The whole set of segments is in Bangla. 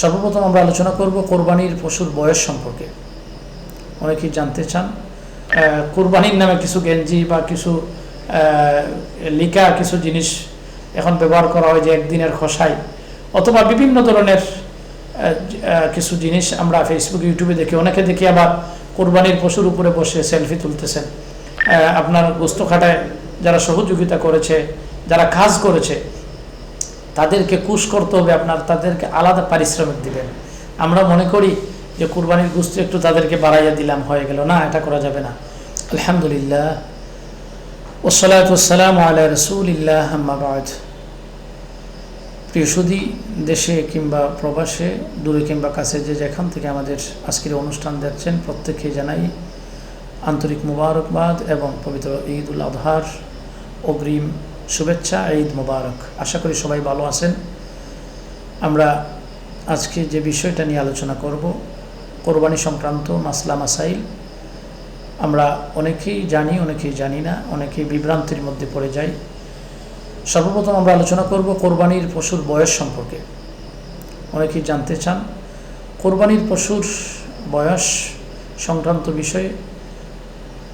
সর্বপ্রথম আমরা আলোচনা করব কোরবানির পশুর বয়স সম্পর্কে। অনেকেই জানতে চান কোরবানির নামে কিছু গেঞ্জি বা কিছু লিকা, কিছু জিনিস এখন ব্যবহার করা হয় যে একদিনের খসাই অথবা বিভিন্ন ধরনের কিছু জিনিস আমরা ফেসবুক ইউটিউবে দেখি। অনেকে দেখি আবার কোরবানির পশুর উপরে বসে সেলফি তুলতেছেন। আপনার গোস্ত খাটায় যারা সহযোগিতা করেছে, যারা কাজ করেছে তাদেরকে কুশ করতে হবে, আপনার তাদেরকে আলাদা পারিশ্রমিক দিবেন। আমরা মনে করি যে কুরবানির গুস্ত একটু তাদেরকে বাড়াইয়া দিলাম, হয়ে গেল। না, এটা করা যাবে না। আলহামদুলিল্লাহ। ওসলাত ওসালাম আল্লাহ রসুলিল্লাহ আম্মাবাদ প্রিয় সুদী, দেশে কিংবা প্রবাসে, দূরে কিংবা কাছে যে যেখান থেকে আমাদের আজকের অনুষ্ঠান দেখছেন, প্রত্যেককে জানাই আন্তরিক মুবারকবাদ এবং পবিত্র ঈদ উল আজহার অগ্রিম শুভেচ্ছা, ঈদ মুবারক। আশা করি সবাই ভালো আছেন। আমরা আজকে যে বিষয়টা নিয়ে আলোচনা করব, কোরবানি সংক্রান্ত মাসলা মাসাইল। আমরা অনেকেই জানি অনেকেই জানি না, অনেকেই বিভ্রান্তির মধ্যে পড়ে যাই। সর্বপ্রথম আমরা আলোচনা করব কোরবানির পশুর বয়স সম্পর্কে। অনেকেই জানতে চান, কোরবানির পশুর বয়স সংক্রান্ত বিষয়ে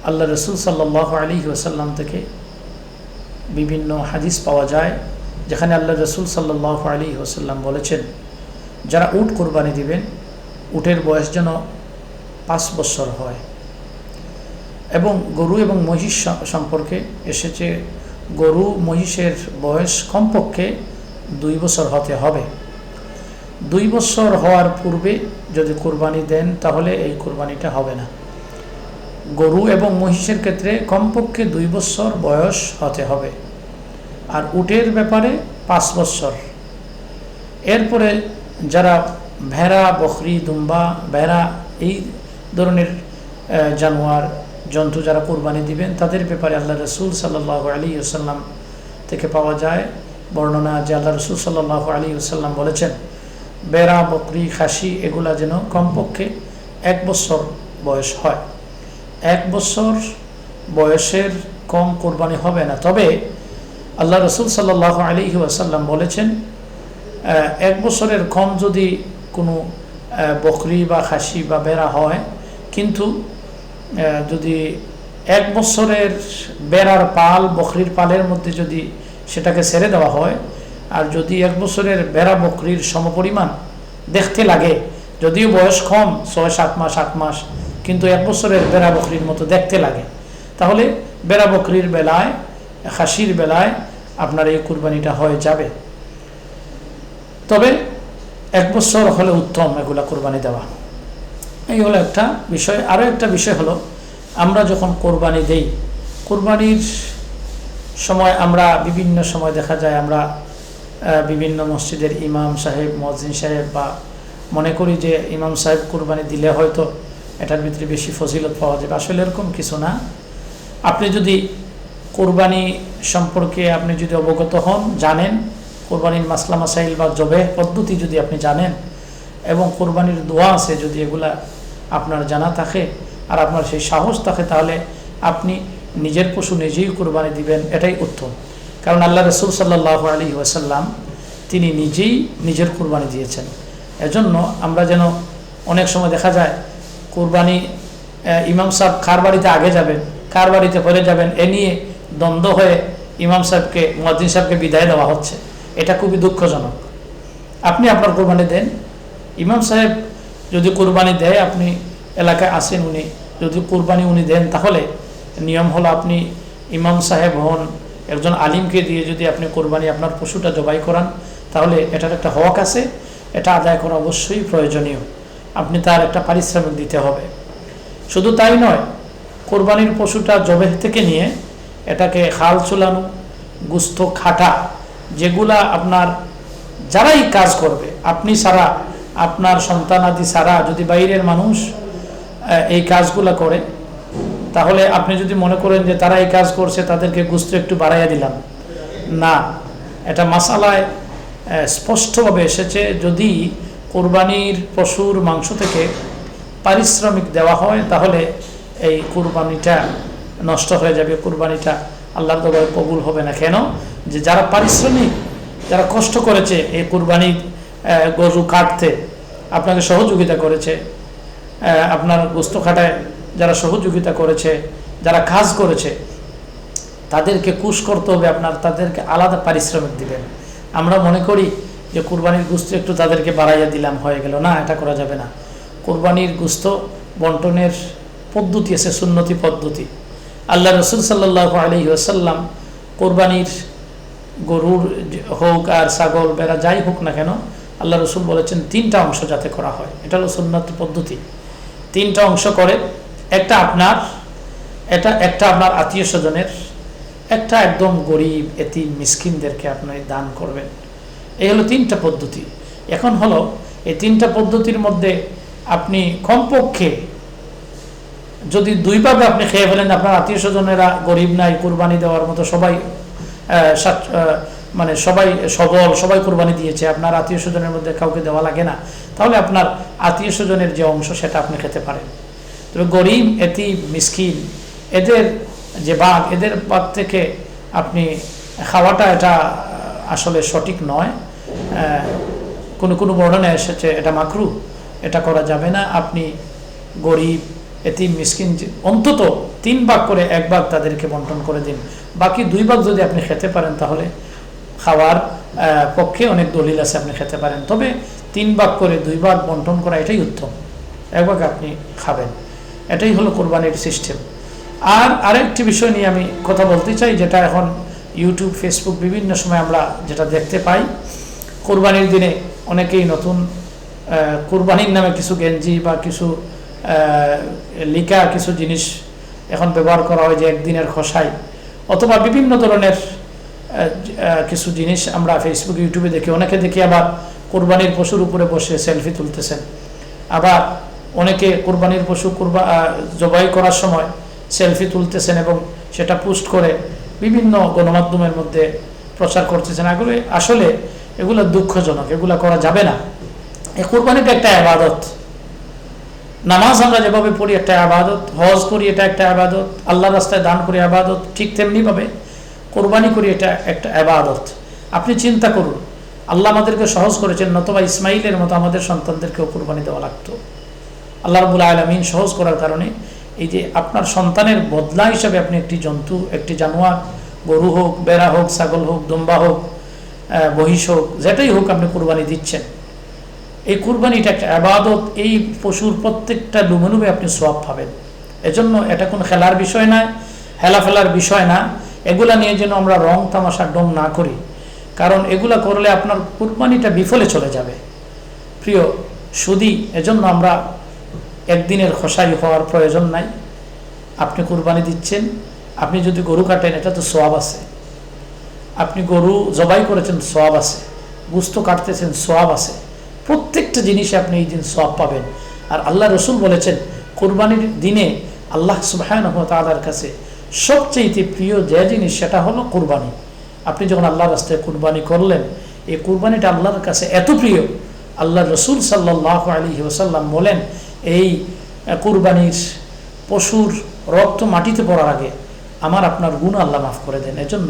আল্লাহ রসুল সাল্লাহ আলী ওসাল্লাম থেকে বিভিন্ন হাদিস পাওয়া যায়, যেখানে আল্লাহ রসুল সাল্লাহ আলী ওসাল্লাম বলেছেন, যারা উট কোরবানি দিবেন, উটের বয়স যেন পাঁচ বছর হয়। এবং গরু এবং মহিষ সম্পর্কে এসেছে, গরু মহিষের বয়স কমপক্ষে দুই বছর হতে হবে। দুই বছর হওয়ার পূর্বে যদি কোরবানি দেন, তাহলে এই কোরবানিটা হবে না। গরু এবং মহিষের ক্ষেত্রে কমপক্ষে দুই বছর বয়স হতে হবে আর উটের ব্যাপারে পাঁচ বছর। এরপরে যারা ভেড়া, বকরি, দুম্বা, ভেড়া এই ধরনের জানোয়ার, জন্তু যারা কোরবানি দিবেন, তাদের ব্যাপারে আল্লাহ রসুল সাল্লাহ আলী আসাল্লাম থেকে পাওয়া যায় বর্ণনা যে আল্লাহ রসুল সাল্লাহ আলী আসাল্লাম বলেছেন বেড়া বকরি, খাসি এগুলা যেন কমপক্ষে এক বছর বয়স হয়। এক বছর বয়সের কম কোরবানি হবে না। তবে আল্লাহ রসুল সাল্লাহ আলী আসাল্লাম বলেছেন এক বছরের কম যদি কোনো বকরি বা খাসি বা বেড়া হয়, কিন্তু যদি এক বছরের বেড়ার পাল বকরির পালের মধ্যে যদি সেটাকে ছেড়ে দেওয়া হয়, আর যদি এক বছরের বেড়া বকরির সমপরিমাণ দেখতে লাগে, যদিও বয়স কম, ছয় সাত মাস, আট মাস কিন্তু এক বছরের বেড়া বকরির মতো দেখতে লাগে। তাহলে বেড়া বকরির বেলায়, খাসির বেলায় আপনার এই কুরবানিটা হয়ে যাবে। তবে এক বছর হলে উত্তম এগুলা কোরবানি দেওয়া। এই হলো একটা বিষয়। আরও একটা বিষয় হলো, আমরা যখন কোরবানি দেই, কোরবানির সময় আমরা বিভিন্ন সময় দেখা যায় আমরা বিভিন্ন মসজিদের ইমাম সাহেব, মসজিদ সাহেব বা মনে করি যে ইমাম সাহেব কোরবানি দিলে হয়তো এটার ভিতরে বেশি ফজিলত পাওয়া যাবে। আসলে এরকম কিছু না। আপনি যদি কোরবানি সম্পর্কে আপনি যদি অবগত হন, জানেন, কোরবানির মাসলা, মাসাইল বা জবে পদ্ধতি যদি আপনি জানেন এবং কোরবানির দোয়া আছে যদি এগুলা আপনার জানা থাকে আর আপনার সেই সাহস থাকে, তাহলে আপনি নিজের পশু নিজেই কোরবানি দিবেন, এটাই উত্তম। কারণ আল্লাহ রসুল সাল্লাহ আলী ওয়াসাল্লাম, তিনি নিজেই নিজের কোরবানি দিয়েছেন। এজন্য আমরা যেন অনেক সময় দেখা যায় কোরবানি ইমাম সাহেব কার বাড়িতে আগে যাবেন, কার বাড়িতে পরে যাবেন, এ নিয়ে দ্বন্দ্ব হয়ে ইমাম সাহেবকে মদিন সাহেবকে বিদায় দেওয়া হচ্ছে। এটা খুবই দুঃখজনক। আপনি আপনার কোরবানি দেন। ইমাম সাহেব যদি কোরবানি দেয়, আপনি এলাকায় আসেন উনি। যদি কোরবানি উনি দেন, তাহলে নিয়ম হলো আপনি ইমাম সাহেব হন, একজন আলিমকে দিয়ে যদি আপনি কোরবানি আপনার পশুটা জবাই করান, তাহলে এটার একটা হক আছে। এটা আদায় করা অবশ্যই প্রয়োজনীয়। আপনি তার একটা পারিশ্রমিক দিতে হবে। শুধু তাই নয়, কোরবানির পশুটা জবেহ থেকে নিয়ে এটাকে খাল চুলানো, গুস্ত খাটা, যেগুলা আপনার যারাই কাজ করবে, আপনি সারা আপনার সন্তানাদি সারা যদি বাইরের মানুষ এই কাজগুলা করে, তাহলে আপনি যদি মনে করেন যে তারা এই কাজ করছে, তাদেরকে গুস্ত একটু বাড়াইয়া দিলাম। না, এটা মাসালায় স্পষ্টভাবে এসেছে যদি কোরবানির পশুর মাংস থেকে পারিশ্রমিক দেওয়া হয়, তাহলে এই কুরবানিটা নষ্ট হয়ে যাবে, কুরবানিটা আল্লাহর দরবারে কবুল হবে না। কেন? যে যারা পারিশ্রমিক, যারা কষ্ট করেছে এই কুরবানি গরু কাটতে, আপনাকে সহযোগিতা করেছে। আপনার গোস্ত খাটায় যারা সহযোগিতা করেছে, যারা কাজ করেছে, তাদেরকে কুশ করতে হবে, আপনার তাদেরকে আলাদা পারিশ্রমিক দিবেন। আমরা মনে করি যে কুরবানির গুস্ত একটু তাদেরকে বাড়াইয়া দিলাম, হয়ে গেল। না, এটা করা যাবে না। কুরবানির গুস্ত বন্টনের পদ্ধতি আছে, সুন্নতি পদ্ধতি। আল্লাহ রসুল সাল্লাহ আলহি আসাল্লাম কোরবানির গরুর হোক আর ছাগল, বেড়া যাই হোক না কেন, আল্লাহ রসুল বলেছেন তিনটা অংশ যাতে করা হয়। এটা হলো সুন্নত পদ্ধতি। তিনটা অংশ করে, একটা আপনার, এটা একটা আপনার আত্মীয় স্বজনের, একটা একদম গরিব এতি মিসকিনদেরকে আপনি দান করবেন। এই হলো তিনটা পদ্ধতি। এখন হলো, এই তিনটা পদ্ধতির মধ্যে আপনি কমপক্ষে যদি দুইভাবে আপনি খেয়ে ফেলেন, আপনার আত্মীয় স্বজনেরা গরিব নাই, কুরবানি দেওয়ার মতো সবাই মানে সবাই সবল, সবাই কুরবানি দিয়েছে, আপনার আত্মীয় স্বজনের মধ্যে কাউকে দেওয়া লাগে না, তাহলে আপনার আত্মীয় স্বজনের যে অংশ সেটা আপনি খেতে পারেন। তবে গরিব এতি মিসকিন, এদের যে বাঘ, এদের বাঘ থেকে আপনি খাওয়াটা এটা আসলে সঠিক নয়। কোনো কোনো বর্ণনে এসেছে, এটা মাকরু, এটা করা যাবে না। আপনি গরিব এটি মিসকিন অন্তত তিন ভাগ করে এক ভাগ তাদেরকে বন্টন করে দিন। বাকি দুই ভাগ যদি আপনি খেতে পারেন, তাহলে খাওয়ার পক্ষে অনেক দলিল আছে আপনি খেতে পারেন। তবে তিন ভাগ করে দুই ভাগ বন্টন করা এটাই উত্তম। এক ভাগ আপনি খাবেন। এটাই হলো কোরবানির সিস্টেম। আর আরেকটি বিষয় নিয়ে আমি কথা বলতে চাই, যেটা এখন ইউটিউব, ফেসবুক, বিভিন্ন সময় আমরা যেটা দেখতে পাই কোরবানির দিনে অনেকেই নতুন কোরবানির নামে কিছু গেঞ্জি বা কিছু লিকা, কিছু জিনিস এখন ব্যবহার করা হয় যে একদিনের খসাই অথবা বিভিন্ন ধরনের কিছু জিনিস আমরা ফেসবুক ইউটিউবে দেখি। অনেকে দেখি আবার কোরবানির পশুর উপরে বসে সেলফি তুলতেছেন। আবার অনেকে কোরবানির পশু কোরবা জবাই করার সময় সেলফি তুলতেছেন এবং সেটা পোস্ট করে বিভিন্ন গণমাধ্যমের মধ্যে প্রচার করতেছেন। এগুলো আসলে এগুলো দুঃখজনক, এগুলো করা যাবে না। এই কোরবানিটা একটা আবাদত। নামাজ আমরা যেভাবে পড়ি, একটা আবাদত। হজ করি, এটা একটা আবাদত। আল্লাহ রাস্তায় দান করি, আবাদত। ঠিক তেমনিভাবে কোরবানি করি, এটা একটা আবাদত। আপনি চিন্তা করুন, আল্লাহ আমাদেরকে সহজ করেছেন, নতবা ইসমাইলের মতো আমাদের সন্তানদেরকেও কোরবানি দেওয়া লাগতো। আল্লাহ রবুল আলমিন সহজ করার কারণে এই যে আপনার সন্তানের বদলা হিসাবে আপনি একটি জন্তু, একটি জানোয়ার, গরু হোক, বেড়া হোক, ছাগল হোক, দুম্বা হোক মহিষ হোক, যেটাই হোক আপনি কোরবানি দিচ্ছেন। এই কুরবানিটা একটা আবাদত, এই পশুর প্রত্যেকটা লুমেলুমে আপনি সোয়াব পাবেন। এজন্য এটা কোনো খেলার বিষয় নয় হেলা ফেলার বিষয় না। এগুলা নিয়ে যেন আমরা রং তামাশা ডং না করি। কারণ এগুলা করলে আপনার কুরবানিটা বিফলে চলে যাবে। প্রিয়, সুদি, এজন্য আমরা একদিনের খসাই হওয়ার প্রয়োজন নাই। আপনি কুরবানি দিচ্ছেন, আপনি যদি গরু কাটেন, এটা তো সোয়াব আছে। আপনি গরু জবাই করেছেন সোয়াব আছে। গুস্ত কাটতেছেন সোয়াব আছে। প্রত্যেকটা জিনিসে আপনি এই দিন সোয়াব পাবেন। আর আল্লাহ রসুল বলেছেন, কোরবানির দিনে আল্লাহ সুবাহ তালার কাছে সবচেয়ে প্রিয় যে জিনিস, সেটা হলো কোরবানি। আপনি যখন আল্লাহ রাস্তায় কোরবানি করলেন, এই কোরবানিটা আল্লাহর কাছে এত প্রিয়। আল্লাহ রসুল সাল্লাহ আলী ওসাল্লাম বলেন, এই কোরবানির পশুর রক্ত মাটিতে পড়ার আগে আমার আপনার গুণ আল্লাহ মাফ করে দেন। এজন্য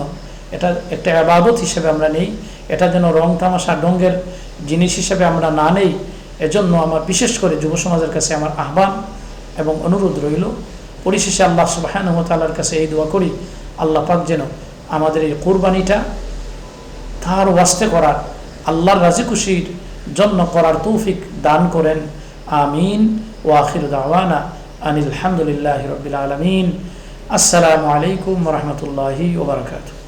এটা একটা আবাদত হিসেবে আমরা নেই। এটা যেন রং তামাশা, ডঙ্গের জিনিস হিসেবে আমরা না নেই, এজন্য আমার বিশেষ করে যুব সমাজের কাছে আমার আহ্বান এবং অনুরোধ রইল, পরিশেষে আল্লাহ সুবাহানুমতাল্লার কাছে এই দোয়া করি, আল্লাহ পাক যেন আমাদের এই কোরবানিটা তার ওয়াস্তে করার, আল্লাহর রাজি খুশির জন্য করার তৌফিক দান করেন। আমিন। ওয়াখির দাওয়ানা আনিল আলহামদুলিল্লাহ রবিল আলমিন। আসসালামু আলাইকুম রহমতুল্লাহি ওবরকাতু